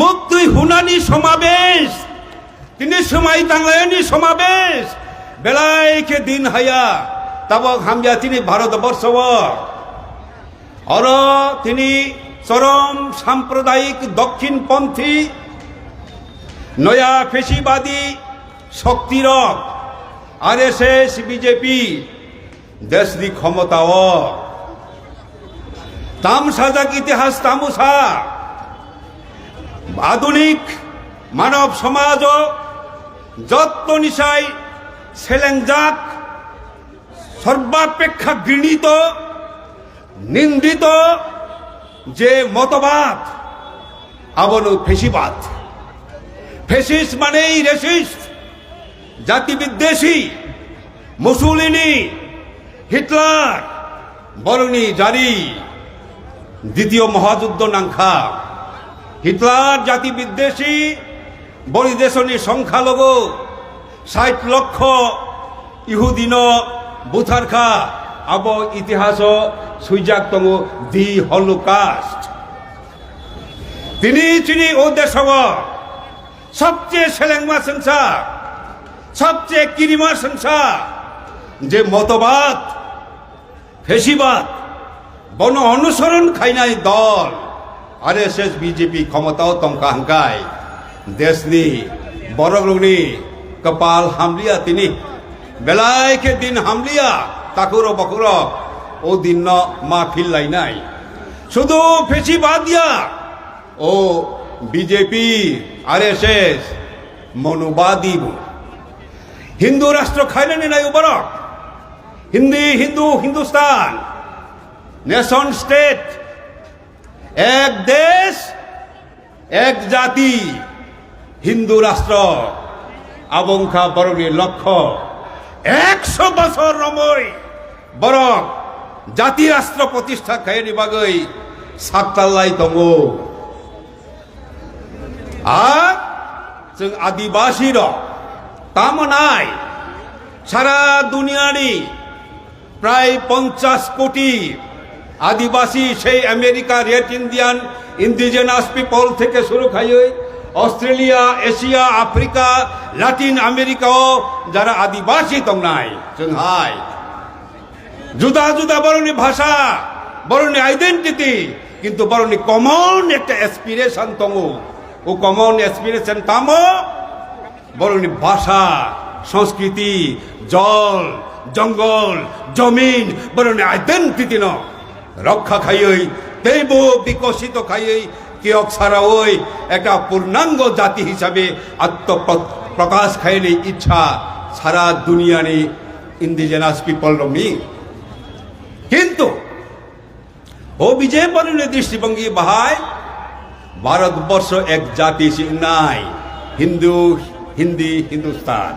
মুক্তি হুনানি সমাবেশ, তিনি সময় তাংলায়নি সমাবেশ বেলাইকে দিন হাইয়া তাবক হামজা তিনি ভারতবর্ষ অর তিনি চরম সাম্প্রদায়িক দক্ষিণপন্থী, নয়া ফেসিবাদী শক্তির আর এস এস বিজেপি দেশনি ক্ষমতাও তামসাজাক ইতিহাস তামুসা আধুনিক মানব সমাজ যত্ন নিশাই সেলেংজাক সর্বাপেক্ষা ঘৃণিত, নিন্দিত যে মতবাদ, আবনু ফেসিবাদ। ফেসিস মানেই রেসিস্ট জাতিবিদ্বেষী মুসুলিনি, হিটলার, বরণি জারি, দ্বিতীয় মহাযুদ্ধ নাংখা। হিটলার জাতি বিদ্বেষী বলিদেশনী সংখ্যালঘু, ষাট লক্ষ ইহুদিন বুথারখা, আব ইতিহাস সুইজাক তঙ্গ দি হলোকাস্ট। তিনি চিনি ও দেশব সবচেয়ে সেলেংমা সংসার সবচেয়ে কিরিমা সংসার যে মতবাদ, ফেসিবাদ, বন অনুসরণ খাইনাই দল। এস বিজেপি, ক্ষমতাও তমকা হাঙ্কাই দেশনি বরগনি কপাল হামলিয়া তিনি। বেলাইকে দিন হামলিয়া, তাকুর বকুর, ও দিন ন মা ফিল্লাই নাই। শুধু ফেসিবাদ দিয়া, ও বিজেপি আর এস এস মনোবাদী হিন্দু রাষ্ট্র খাইলেনি নাই বরক হিন্দি, হিন্দু, হিন্দুস্তান। নেশন স্টেট এক দেশ, এক জাতি, হিন্দু রাষ্ট্র, আবংখা বরণের লক্ষ্য। একশো বছর রময় বরং জাতি রাষ্ট্র প্রতিষ্ঠা খাই নিবাগৈ সাততাল্লাই দङ আর जों র তামনাই সারা দুনিয়ারই প্রায় পঞ্চাশ কোটি আদিবাসী সেই America, red Indian indigenous people থেকে শুরু খাইয়ে অস্ট্রেলিয়া, এশিয়া, আফ্রিকা, লাতিন আমেরিকাও যারা আদিবাসী তো নাই জুদা জুদা বরণী ভাষা, বরণী আইডেন্টি কিন্তু বরণী কমন একটা এসপিরেশন তমু ও কমন এসপিরেশন তাম বরণী ভাষা, সংস্কৃতি, জল, জঙ্গল, জমিন, বরণী আইডেন্টি নয় রক্ষা খাইই তেব বিকশিত খাইই কেয়ক ছাড়া ওই একটা পূর্ণাঙ্গ জাতি হিসাবে আত্মপ্রকাশ খাইলে ইচ্ছা সারা দুনিয়ানি ইন্ডিজেনাস পিপল মি কিন্তু ও বিজয় বরণের দৃষ্টিভঙ্গি বাহায় ভারতবর্ষ এক জাতি নাই, হিন্দু, হিন্দি, হিন্দুস্তান।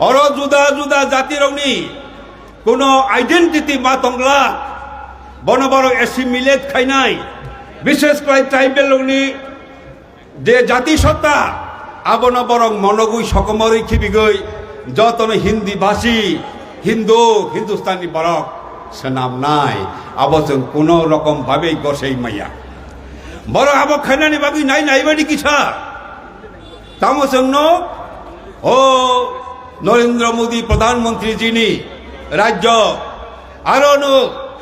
অর জুদা জুদা জাতির কোন আইডেন্টিটি মা বন বড় এসি মিলেট খাই নাই। বিশেষ করে ট্রাইবেল অগ্নি যে জাতিসত্তা আবন বরং মনগুই সকমরই খিবিগই যতন হিন্দি ভাষী হিন্দু, হিন্দুস্তানি বরক সে নাম নাই। আবচন কোন রকম ভাবে গসেই মাইয়া। বড় আব খাইনানি বাবি নাই নাই বাড়ি কিছা তামসন্ন ও নরেন্দ্র মোদী প্রধানমন্ত্রী যিনি, রাজ্য আরও নো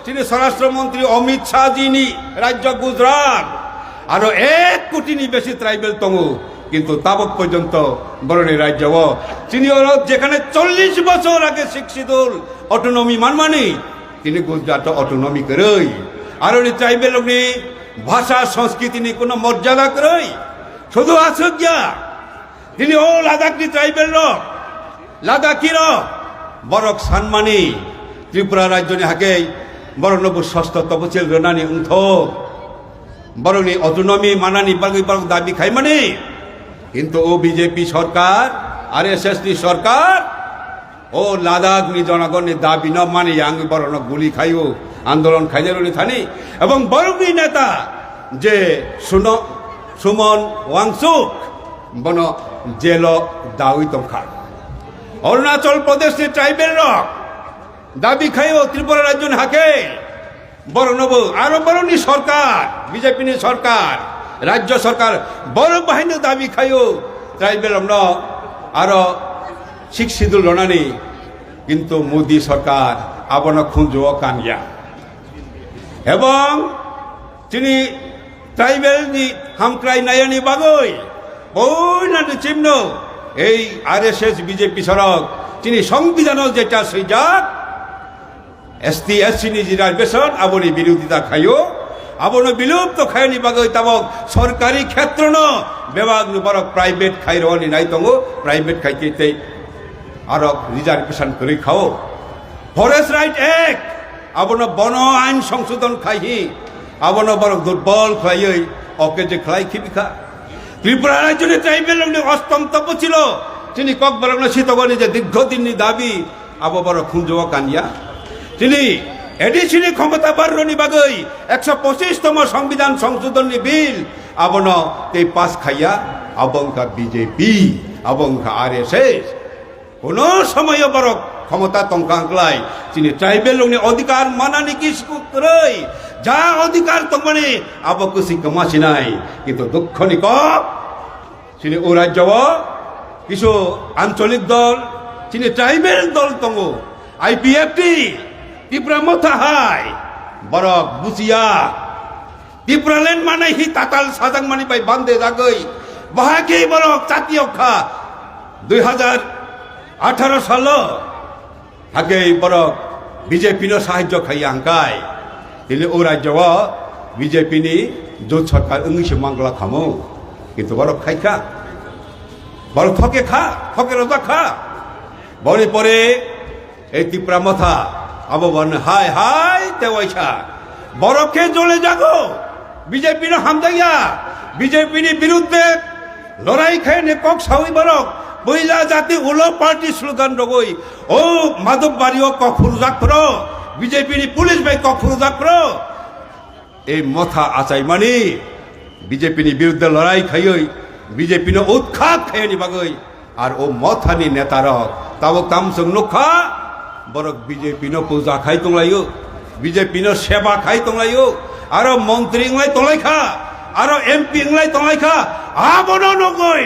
তিনি স্বরাষ্ট্রমন্ত্রী অমিত শাহ যিনি, রাজ্য গুজরাট। আরও এক কোটিনি বেশি ট্রাইবেল তমু, কিন্তু তাবক পর্যন্ত বরণী রাজ্য তিনি হল যেখানে চল্লিশ বছর আগে শিক্ষিত অটোনমি মানমানি, তিনি গুজরাট অটোনমি করই। আর উনি ট্রাইবেল উনি ভাষা, সংস্কৃতি নিয়ে কোনো মর্যাদা করই। শুধু আসজ্ঞা তিনি ও লাদাখনি ট্রাইবেল র, লাদাখি র, বরক সানমানি, ত্রিপুরা রাজ্য হাকে বরনবু ষষ্ঠ তপশিল রনানি উন্থ। বরং অটোনমি মানানি বাগি বাগ দাবি খাই মানে কিন্তু ও বিজেপি সরকার আর এস এস সরকার, ও লাদাখ নি জনগণের দাবি ন মানে আং বরণ গুলি খাইও, আন্দোলন খাইলে থানি। এবং বরংনি নেতা যে সুন, সুমন ওয়াংসুক বন জেল দাউই তংখা অরুণাচল প্রদেশের ট্রাইবেল রক দাবি খাইও ত্রিপুরা রাজ্য হাকে। বড় নব আরও বড় নি সরকার, বিজেপি নি সরকার, রাজ্য সরকার, বড় বাহিনী দাবি খাইও। ট্রাইবেল আমরা আরও শিক্ষিত লনানি কিন্তু মোদী সরকার আবন খুঁজো কানিয়া। এবং তিনি ট্রাইবেল নি হামক্রাই নায়ানি বাগৈ বইনানি চিহ্ন। এই আর এস এস বিজেপি সড়ক, তিনি সংবিধানের যেটা সুইজাত এসটি এসসি নি রিজার্ভেশন আবনি বিরোধিতা খাইও। আবনো বিলুপ্ত খায়নি বাগৈ তাবক। সরকারি ক্ষেত্র ন। বেবাগ বরক প্রাইভেট খাই রহনি নাই দঙ্গ প্রাইভেট খাইতে আর রিজার্ভেশন করে খাও। ফরেস্ট রাইট এক। আবনো বন আইন সংশোধন খাইহি। আবনো বরক দুর্বল খাইই অকে যে খাই খিবি ত্রিপুরা রাজ্যে ট্রাইবেল অস্তন্তব্য ছিল। তিনি ককবরগ্ন শীতগণি যে দীর্ঘদিনই দাবি। আবো বড় খুঁজ কানিয়া তিনি এডিসিনি ক্ষমতা বাড়নি বাগৈ একশো পঁচিশতম সংবিধান সংশোধনী বিল। আবন এই পাস খাইয়া আবঙ্কা বিজেপি আবঙ্কা আর এস এস কোন সময় বড় ক্ষমতা তংকাংকলাই তিনি ট্রাইবেল লোকনি অধিকার মানানি কি যা অধিকার তংমানে আবকুসি কমাসি নাই। কিন্তু দুঃখ নিকক তিনি ও রাজ্য কিছু আঞ্চলিক দল, তিনি ট্রাইবেল দল তঙ্গ। আইপিএফটি ত্রিপুরা মথা হাই বরক বুচিয়া ত্রিপুরালেন মানে হি তাতাল সাজাং মানি পাই বান্ধে জাগৈ বাহাকে বরক জাতীয় খা দুই হাজার আঠারো সাল আগে বরক বিজেপি সাহায্য খাই আঙ্কাই তিনি ও রাজ্য বিজেপি নি জোট সরকার ইংলিশে মাংলা খামো। কিন্তু বরক খাইখা বরক থকে খা থকে রোজা খা। বনে পরে এই ত্রিপুরা মথা আবো বন হাই হাই তেওয়াইছা বরফকে জ্বলে যাগো বিজেপির হামদাইয়া। বিজেপির বিরুদ্ধে লড়াই খাই নে সাউই বরক বইলা জাতি উলো পার্টি স্লোগান রগই। ও মাধব বাড়িও কখুর জাক্র বিজেপির পুলিশ ভাই কখুর জাক্র এই মথা আচাই মানি। বিজেপির বিরুদ্ধে লড়াই খাইই বিজেপির উৎখাত খাইনি বাগই আর ও মথানি নেতার তাবক তামসং নখা। বরক বিজেপি পূজা খাই তোলাইও বিজেপি সেবা খাই তোলাইও আরও মন্ত্রী ইংলাই তোলাই খা আরও এমপি ইংলাই তোলাই খা আবন নগই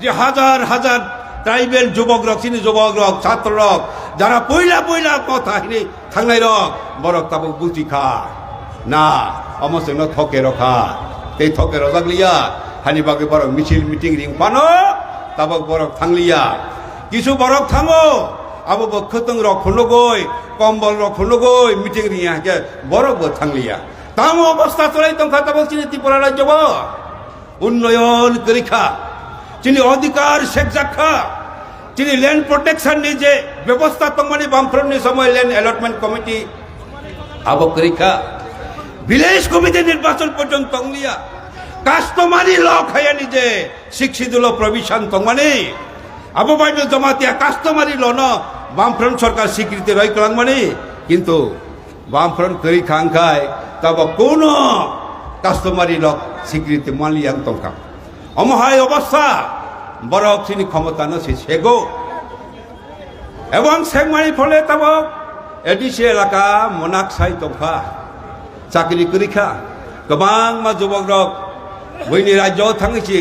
যে হাজার হাজার ট্রাইবেল যুবক রক চিনি যুবক রক ছাত্র রক যারা পয়লা পয়লা কথা হিনি থাংনাই রক বরক তাবক বুঝি খা না অমসং থকে রখা এই থকে রজাগলিয়া হানি বাকে বরক মিছিল মিটিং রিং পানো তাবক বরক থাংলিয়া কিছু বরক থাঙো আবো বক্ষতং রক্ষণ গই, কম্বল রক্ষণ গই, মিটিং রিয়া কে বরক বো থাংলিয়া তাম অবস্থা চলাই তংখা তাবক চিনি ত্রিপুরা রাজ্য উন্নয়ন করিখা, চিনি অধিকার শেখ জাখা, চিনি ল্যান্ড প্রোটেকশন নিজে, ব্যবস্থা তংমানি বামফ্রন্টনি সময় ল্যান্ড অ্যালটমেন্ট কমিটি। আবো করিখা, ভিলেজ কমিটি নির্বাচন পর্যন্ত তংলিয়া কাস্টমারি ল খাইয়া নিজে, শিক্ষিত ল প্রভিশন তংমানি আবো বাইবে জমাতিয়া কাস্টমারি ল ন বামফ্রন্ট সরকার স্বীকৃতি রই কলাং মানে। কিন্তু বামফ্রন্ট করি খাং খাই, তব কোন কাস্টমারি ল স্বীকৃতি মালিয়াং তংকা অমহায় অবস্থা। বরফ চিনি ক্ষমতা নছি সেগো এবং সেগমারি ফলে তব এডিসি এলাকা মনাকসাই তংখা চাকরি করিখা গোबां मा যুবক রক। বইনি রাজ্য থাঙিছি।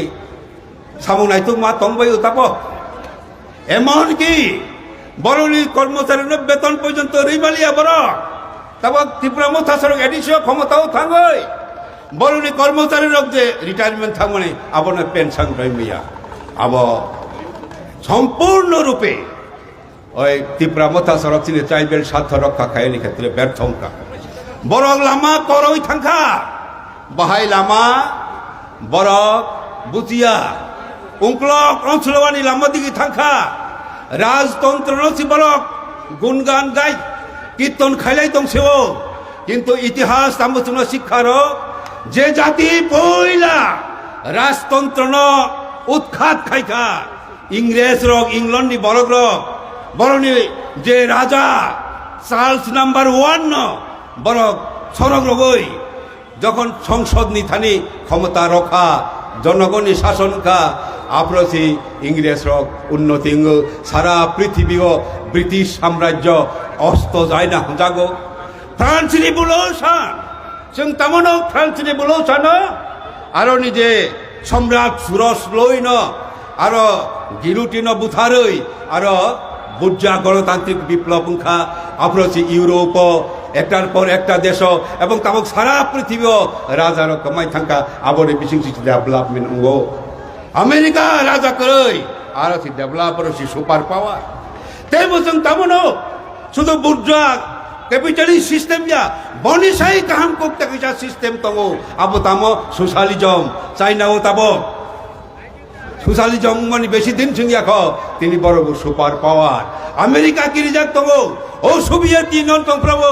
সামু নাইতো মা তংবাই উতাপ। এমনকি বরলি কর্মচারীর বেতন পর্যন্ত রিবালিয়া বড় তারপর ত্রিপুরা মথা সড়ক এডিসিও ক্ষমতাও থাঙ্গই বরলি কর্মচারীর যে রিটায়ারমেন্ট থাকবে, আপনার পেনশন রইমিয়া আব সম্পূর্ণরূপে ওই ত্রিপুরা মথা সড়ক চিনি ট্রাইবেল স্বার্থ রক্ষা খায়নি ক্ষেত্রে ব্যর্থ বরক লামা করই থাঙ্খা বাহাই লামা বরক বুতিয়া অঞ্চলবানি লামা দিকে থাঙ্খা রাজতন্ত্র নসি বরক গুণগান গাই, কীর্তন খাইলাই দংসেও কিন্তু ইতিহাস তামসুন শিক্ষার যে জাতি পইলা রাজতন্ত্র ন উৎখাত খাইখা, ইংরেজ রক ইংল্যান্ডি বরক রক বরনি যে রাজা চার্লস নাম্বার ওয়ান ন বরক সরগ রগই, যখন সংসদ নিথানি ক্ষমতা রক্ষা জনগণই শাসন খা আপ্রসি ইংরেজ হোক উন্নতি সারা পৃথিবী ও ব্রিটিশ সাম্রাজ্য অস্ত যায় না। যাগ ফ্রান্সিনি বুলোসান চিং তামনও ফ্রান্সিনি বুলোসান আরও নিজে সম্রাট সুরস লই লইন। আরও গিলুটিন বুথারই। আর বুর্জা গণতান্ত্রিক বিপ্লব উংখা আপ্রসি ইউরোপ, একটার পর একটা দেশ এবং তামক সারা পৃথিবী রাজার কমাই থাকা আবার বিশেষ ডেভেলপমেন্ট আমেরিকা রাজা করই আর super power Temo sang tamo no sudah burja kapitalis sistem ya boni sai kaham kok tak isa sistem tongo abo tamo socialism China ও tabo সোশ্যালিজম মানে বেশি দিন সঙ্গে খ তিনি বড় সুপার পাওয়ার আমেরিকা কি রিজার্ভ তবু ও সোভিয়েত ইউনিয়ন তন্ত্রবু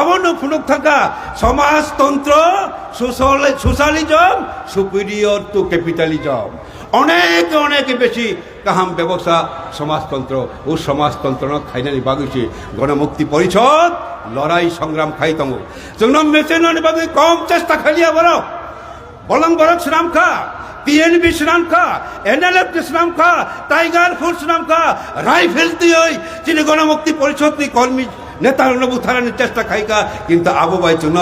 আবর্ণ ফুলক থাকা সমাজতন্ত্র সোশ্যালিজম সুপিরিয়র টু ক্যাপিটালিজম অনেক অনেক বেশি কাহাম ব্যবসা সমাজতন্ত্র। ও সমাজতন্ত্র খাইনানি বাগুছি। গণমুক্তি পরিষদ, লড়াই সংগ্রাম খাইতম চুনম মেসেনানি কম চেষ্টা খালিয়া বড় বলং বরক সুনাম খা পিএনবি সুনাম খা, এনএলএফ সুনাম খা, টাইগার ফোর্স সুনাম খা, রাইফেল দিয়ে চিনি গণমুক্তি পরিষদ কর্মী নেতা নবু থারানোর চেষ্টা খাইকা, কিন্তু আবু বাই চুন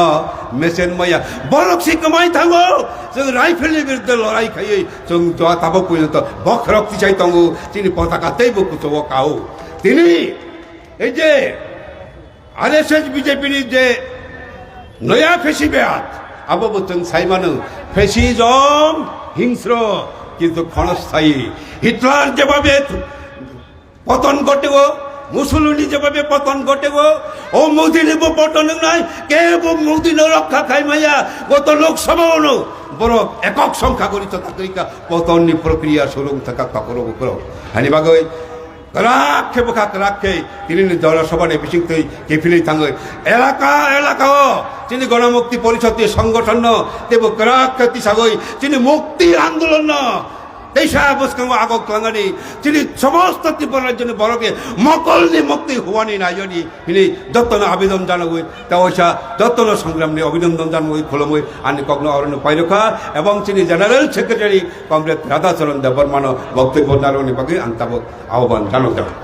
মেসেন মাইয়া। বরক সি কমাই থাঙ্গো जों রাইফেলের বিরুদ্ধে লড়াই খাইয়ে जों জয়া তাবো পর্যন্ত বক রক্তি চাই তঙ্গু, তিনি পতাকাতেই বুকু তো কাউ তিনি এই যে আরএসএস বিজেপির যে নয়া ফেসিবাদ আবু বলছেন সাইমানু ফেসিজম হিংস্র, কিন্তু ক্ষণস্থায়ী। হিটলার যেভাবে পতন ঘটেব মুসলিনী যেভাবে পতন ঘটেব ও মোদিনী পতন নাই, কে মোদিন রক্ষা খাই মাইয়া? গত লোকসভাও বড় একক সংখ্যা গরিত তাকরিকা পতননি প্রক্রিয়া শুরু থাকা তকর উপর হানিবাগৈ রাখে বোকা রাখে তিনি জনসভানে বিশিষ্ট কেফিলি থাঙ্গে? এলাকা এলাকা তিনি গণমুক্তি পরিষদ সংগঠন তেব রাখে তিসাগই তিনি মুক্তি আন্দোলন দেশা বসকাঙ্গ আগক লাঙ্গানি তিনি সমস্ত ত্রিপুরার জন্য বড়কে মকলনি মুক্তি হওয়ানি নাইজনি তিনি দত্তন আবেদন জানাবই তাওসা দত্তন সংগ্রাম নিয়ে অভিনন্দন জানাবই খোলমই আনি কগ্ন অরণ্য পাইরখা এবং তিনি জেনারেল সেক্রেটারি, কংগ্রেস রাধাচরণ দেববর্মান বক্তব্য জানানি বাকি আন্তাবত আহ্বান জানাতে